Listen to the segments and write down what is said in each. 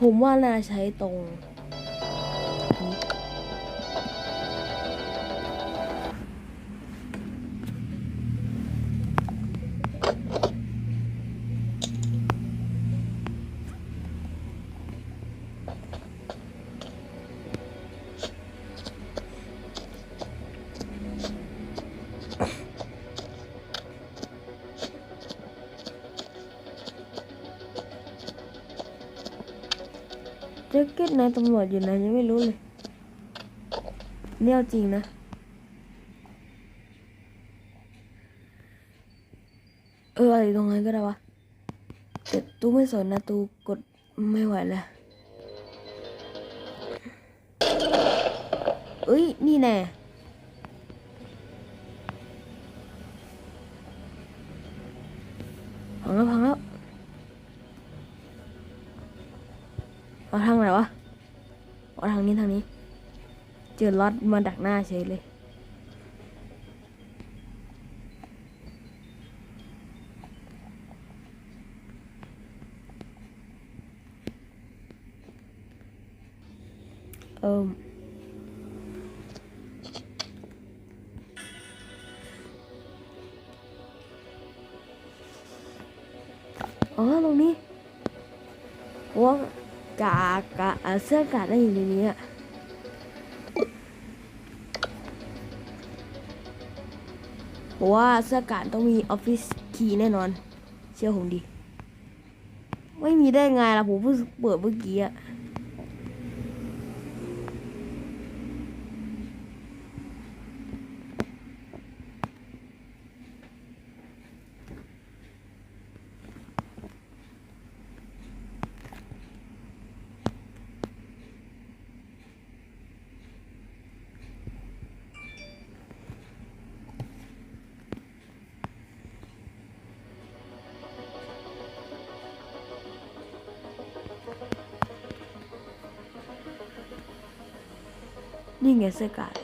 ผมว่าน่าใช้ตรง แจ็คเก็ตนายตำรวจอยู่ไหนยังไม่รู้เลยเนี่ยจริงนะเอออะไรตรงนั้นก็ได้วะแต่ตู้ไม่สนนะตู้กดไม่ไหวแล้วเอ้ย นี่แน่พังแล้วพังแล้ว เอาทางไหนวะเอาทางนี้ทางนี้ เจอรถมาดักหน้าเฉยเลยเอิมอ๋อตรงนี้ว่า กากาอะเสื้อกาดได้อยู่ในนี้อะผมว่าเสื้อกาดต้องมีออฟฟิศคีย์แน่นอน เชื่อผมดิ ไม่มีได้ไงล่ะผมเพิ่งเปิดเมื่อกี้อะ นี่ไงเสื้อกาด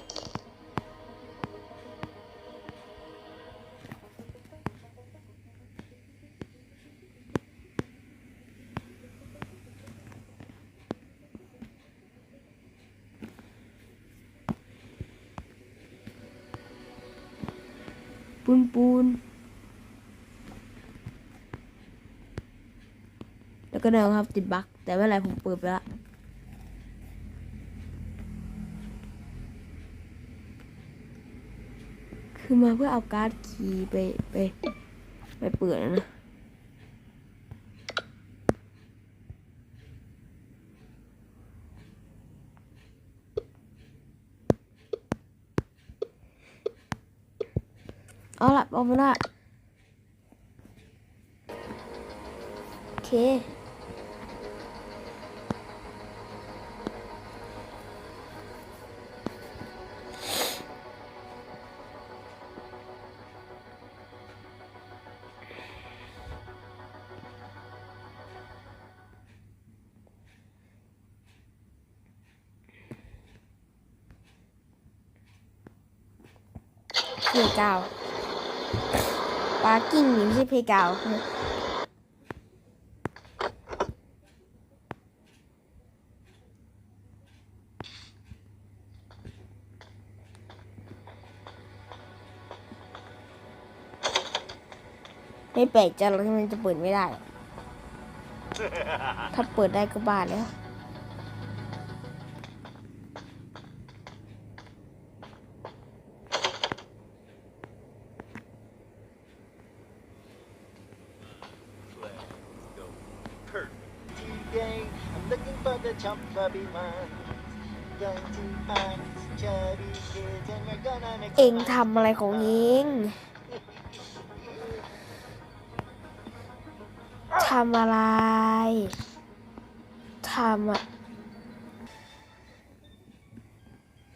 ปูนปูน แล้วก็เดินครับติดบั๊กแต่ไม่เป็นไรผมเปิดไปละ คือมาเพื่อเอาการ์ดคีย์ไปไป ไปเปิดนะ เอาละเอาไปละโอเค เพย์กาวปาร์กิ้งนี่ไม่ใช่เพย์กาวไม่แปลกใจหรอกที่มันจะเปิดไม่ได้ ถ้าเปิดได้ก็บ้าแล้ว Today, I'm looking for the chubby one. Going to find these chubby kids, and we're gonna make เอง some ทำอะไรของเองทำอะไรทำอะ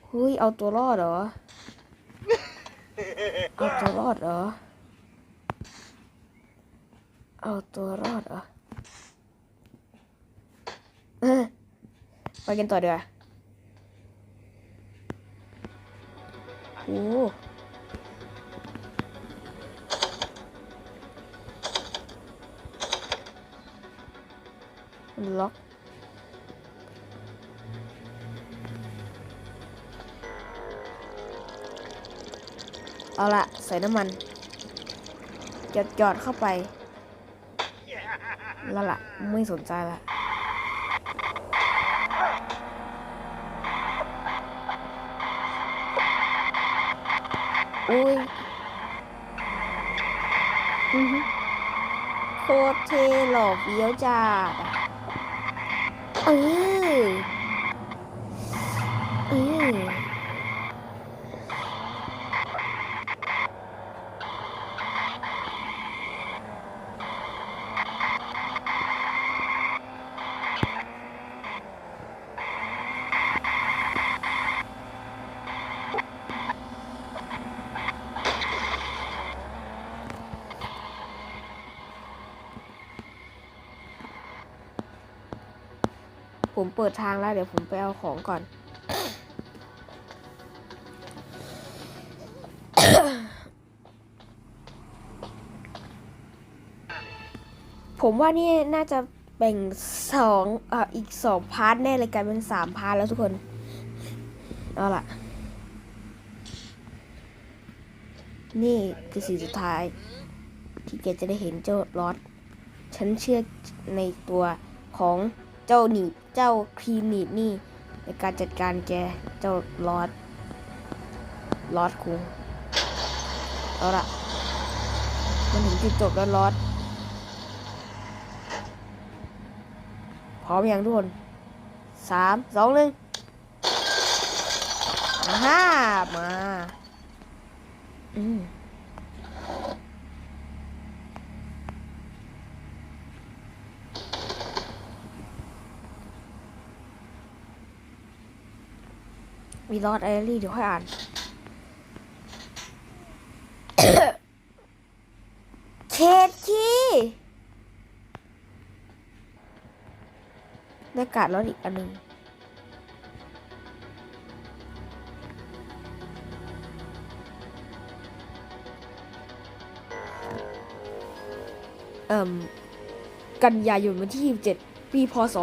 เฮ้ยเอาตัวรอดเหรอ เอาตัวรอดเหรอ เอาตัวรอดเหรอเอ ไปกันต่อเดี๋ยวโอ้ล็อกเอาละใส่น้ำมันจอดจอดเข้าไปแล้วล่ะ ไม่สนใจละ อุ้ยอือหือโคตรเทหล่อเฟี้ยวจ้าดอะเออเออ ผมเปิดทางแล้วเดี๋ยวผมไปเอาของก่อน ผมว่านี่น่าจะแบ่งสองอ่ออีกสองพาร์ทแน่เลยกลายเป็นสามพาร์ทแล้วทุกคน เอาล่ะ นี่คือสิ่งสุดท้าย ที่แกจะได้เห็นเจ้าลอดฉันเชื่อในตัวของ เจ้าหนีเจ้าครีมหนีนี่ในการจัดการแกเจ้าลอดลอดคุงเอาละมันถึงจุดจบแล้วลอดพร้อมยังทุกคนสามสองหนึ่งอ่าฮ่ามา อืม มีลอดไอรี่เดี๋ยวค่อยอ่านเขตคีได้การ์ดลอดอีกอันหนึ่งเอ่มกันยายนวันที่ 27 ปี พศ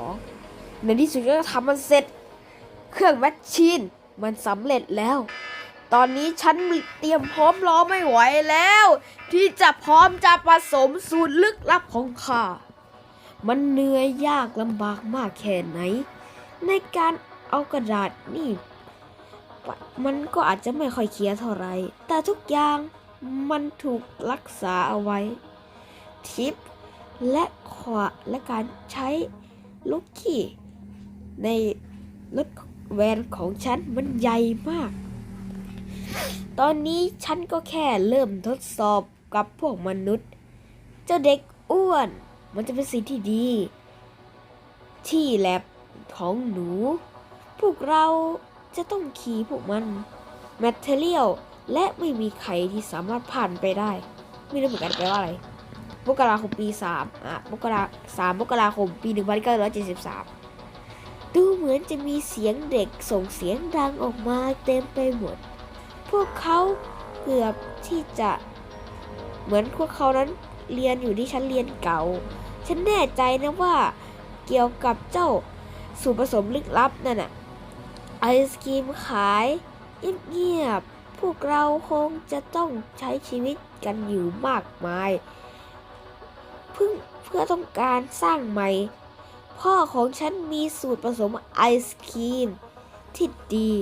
1972 ในที่สุดก็ทำมันเสร็จ เครื่องแมชชีนมันสำเร็จแล้ว ตอนนี้ฉันเตรียมพร้อมรอไม่ไหวแล้ว ที่จะพร้อมจะผสมสูตรลึกลับของข้า มันเหนื่อยยากลำบากมากแค่ไหน ในการเอากระดาษนี่ มันก็อาจจะไม่ค่อยเคลียร์เท่าไหรแต่ทุกอย่างมันถูกรักษาเอาไว้ ทิปและขวาและการใช้ลูกกี้ในรถ แวนของฉันมันใหญ่มาก ตอนนี้ฉันก็แค่เริ่มทดสอบกับพวกมนุษย์ เจ้าเด็กอ้วน มันจะเป็นสิ่งที่ดี ที่แลบของหนู พวกเราจะต้องขี่พวกมันแมทเทเรียลและไม่มีใครที่สามารถผ่านไปได้ ไม่รู้เหมือนกันแปลว่าอะไรมกราคมปีสามอะมกราสามมกราคมปีหนึ่งพันเก้าร้อยเจ็ดสิบสาม ดูเหมือนจะมีเสียงเด็กส่งเสียงดังออกมาเต็มไปหมด พวกเขาเกือบที่จะ เหมือนพวกเขานั้นเรียนอยู่ที่ชั้นเรียนเก่า ฉันแน่ใจนะว่าเกี่ยวกับเจ้าสูตรผสมลึกลับนั่นน่ะ ไอศกรีมขายเงียบๆพวกเราคงจะต้องใช้ชีวิตกันอยู่มากมายเพื่อเพื่อต้องการสร้างใหม่ พ่อของฉันมีสูตรผสมไอศครีมที่ดี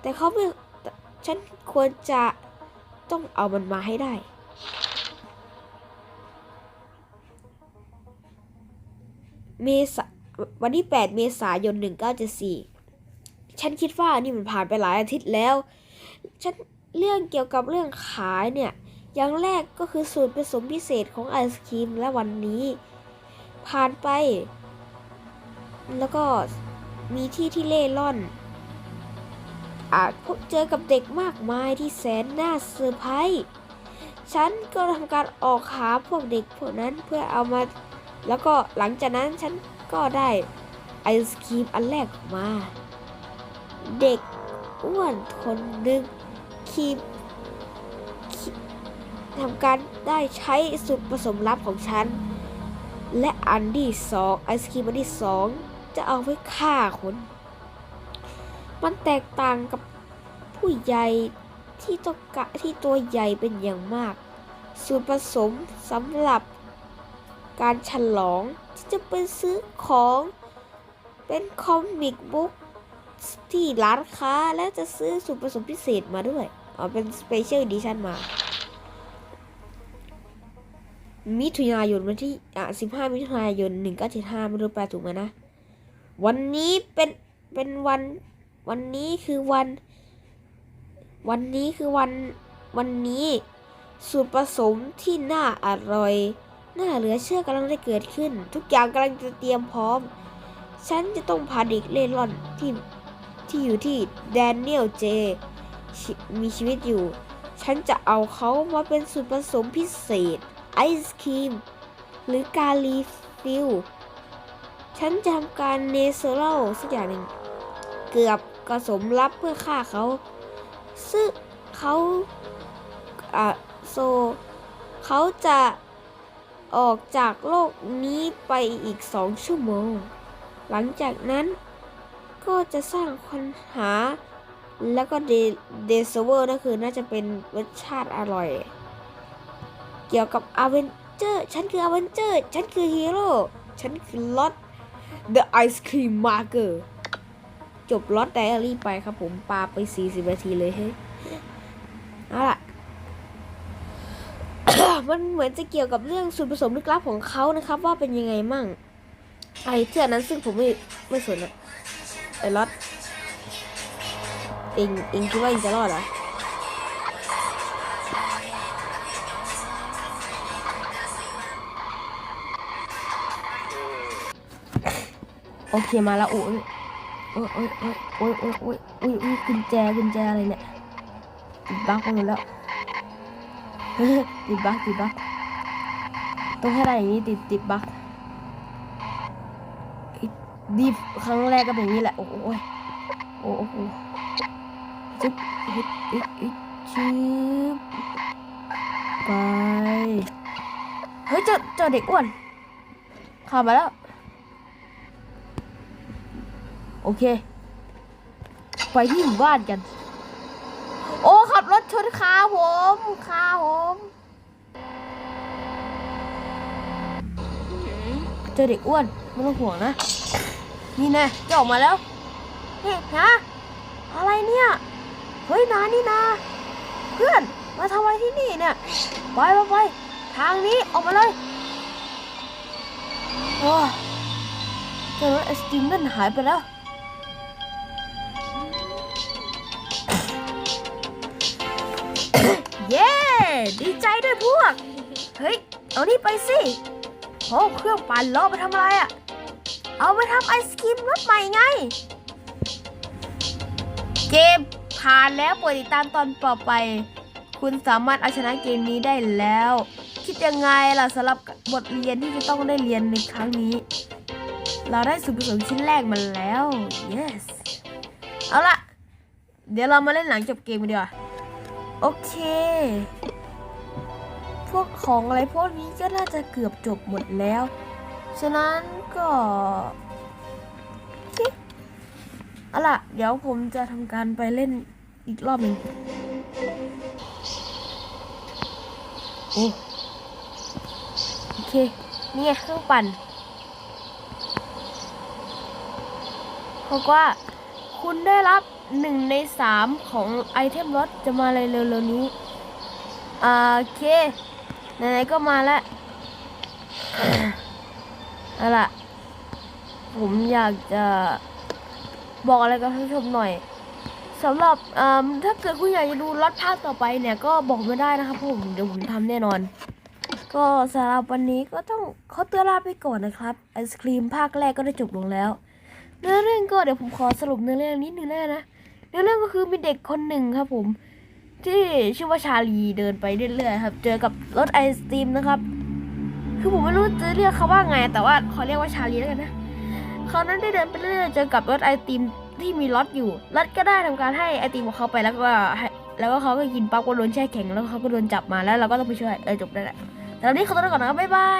แต่เขาไม่ฉันควรจะต้องเอามันมาให้ได้ เมษาวันที่ 8 เมษายน 1974 ฉันคิดว่านี่มันผ่านไปหลายอาทิตย์แล้ว ฉันเรื่องเกี่ยวกับเรื่องขายเนี่ย อย่างแรกก็คือสูตรผสมพิเศษของไอศครีมและวันนี้ ผ่านไป แล้วก็มีที่ที่เล่ร่อน อาจพบเจอกับเด็กมากมายที่แสนน่าเซอร์ไพรส์ฉันก็ทำการออกหาพวกเด็กพวกนั้นเพื่อเอามา แล้วก็หลังจากนั้นฉันก็ได้ไอศครีมอันแรกออกมา เด็กอ้วนคนหนึ่งคีบคีบทำการได้ใช้สูตรผสมลับของฉัน และอันที่สองไอศครีมอันที่สอง จะเอาไว้ฆ่าคน มันแตกต่างกับผู้ใหญ่ที่ต้องกะที่ตัวใหญ่เป็นอย่างมาก ส่วนผสมสำหรับการฉลองที่จะไปซื้อของเป็นคอมิกบุ๊กที่ร้านค้าและจะซื้อส่วนผสมพิเศษมาด้วย เอาเป็นสเปเชียลดิชั่นมา มิถุนายนวันที่อะ15 มิถุนายน 1975ไม่รู้แปลถูกไหมนะ วันนี้เป็นเป็นวัน วันนี้คือวัน วันนี้คือวันวันนี้ สูตรผสมที่น่าอร่อยน่าเหลือเชื่อกำลังได้เกิดขึ้น ทุกอย่างกำลังจะเตรียมพร้อม ฉันจะต้องพาเด็กเล่ร่อนที่ที่อยู่ที่แดเนียลเจมีชีวิตอยู่ ฉันจะเอาเขามาเป็นส่วนผสมพิเศษ ไอศครีม หรือการรีฟิล ฉันจะทำการเนเซอรัลสักอย่างหนึ่งเกือบกระสมรับเพื่อฆ่าเขา ซึ่งเขาอะโซ เขาจะออกจากโลกนี้ไปอีกสองชั่วโมง หลังจากนั้นก็จะสร้างปัญหา แล้วก็เดเดซเวอร์นั่นคือน่าจะเป็นรสชาติอร่อย เกี่ยวกับอเวนเจอร์ ฉันคืออเวนเจอร์ ฉันคือฮีโร่ ฉันคือล็อต The Ice Cream Maker จบล็อตไดอารี่ไปครับผมปาไป 40 นาทีเลยเฮ้ยเอาล่ะ มันเหมือนจะเกี่ยวกับเรื่องส่วนผสมลึกลับของเขานะครับ ว่าเป็นยังไงมั่ง ไอ้เทื่อนั้นซึ่งผมไม่ไม่สนอะไอ้ล็อตเองเองคิดว่าเองจะรอดเหรอ โอเคมาแล้วโอ้ยโอ้ยโอ้ยโอ้ยโอ้ยโอ้ยโอ้ยโอ้ยโอ้ยกุญแจกุญแจอะไรเนี่ยติดบั๊กไปหมดแล้วติดบั๊กติดบั๊กต้องให้ได้อย่างนี้ติดติดบั๊กดีฟครั้งแรกก็เป็นอย่างนี้แหละ โอ้โหโอ้โหจึ๊บฮึดอึดอึดชืบไป เฮ้ยเจอเจอเด็กอ้วนเข้ามาแล้ว โอเค ไปที่หมู่บ้านกัน โอ้ขับรถชนขาผมขาผมเจอเด็กอ้วนไม่ต้องห่วงนะ นี่แน่จะออกมาแล้วเฮ้ยฮะอะไรเนี่ย เฮ้ยนานี่นา เพื่อนมาทำอะไรที่นี่เนี่ย ไปไปไปทางนี้ออกมาเลยโอ้เจอรถไอศกรีมนั่นหายไปแล้ว ดีใจด้วยพวก เฮ้ย เอานี่ไปสิโอ้เครื่องปั่นล้อไปทำอะไรอะ่ะ เอาไปทำไอศครีมรสใหม่ไง เกมผ่านแล้วโปรดติดตามตอนต่อไป คุณสามารถเอาชนะเกมนี้ได้แล้ว คิดยังไงล่ะสำหรับบทเรียนที่จะต้องได้เรียนในครั้งนี้ เราได้ส่วนผสมชิ้นแรกมาแล้ว yes เอาละเดี๋ยวเรามาเล่นหลังจบเกมกันดีกว่า โอเค พวกของอะไรพวกนี้ก็น่าจะเกือบจบหมดแล้ว ฉะนั้นก็อเอาล่ะ เดี๋ยวผมจะทำการไปเล่นอีกรอบหนึ่งโอ้โอเค นี่ไงเครื่องปั่นบอกว่าคุณได้รับหนึ่งในสามของไอเทมรถจะมาอะไรเร็วๆนี้ อ่า โอเค ไหนๆก็มาแล้วเอาล่ะผมอยากจะบอกอะไรกับท่านผู้ชมหน่อยสำหรับถ้าเกิดคุณอยากจะดูรถภาคต่อไปเนี่ย ก็บอกไมาได้นะครับผมเดี๋ยวผมทำแน่นอน ก็สำหรับวันนี้ก็ต้องขอตัวลาไปก่อนนะครับไอศครีมภาคแรกก็ได้จบลงแล้ว เนื้อเรื่องก็เดี๋ยวผมขอสรุปเนื้อเรื่องนิดนึงแล้วนะเนื้อเรื่องก็คือมีเด็กคนหนึ่งครับผม ที่ชื่อว่าชาลีเดินไปเรื่อยๆครับ เจอกับรถไอศครีมนะครับ คือผมไม่รู้จะเรียกเขาว่าไง แต่ว่าขอเรียกว่าชาลีแล้วกันนะเขานั้นได้เดินไปเรื่อยๆเจอกับรถไอติมที่มีรถอยู่รถก็ได้ทำการให้ไอติมของเขาไปแล้วก็แล้วก็เขาก็กินปั๊บก็โดนแช่แข็งแล้วเขาก็โดนจับมาแล้วเราก็ต้องไปช่วยเออจบได้แหละแต่ตอนนี้ขอตัวลาก่อนนะครับบ๊ายบาย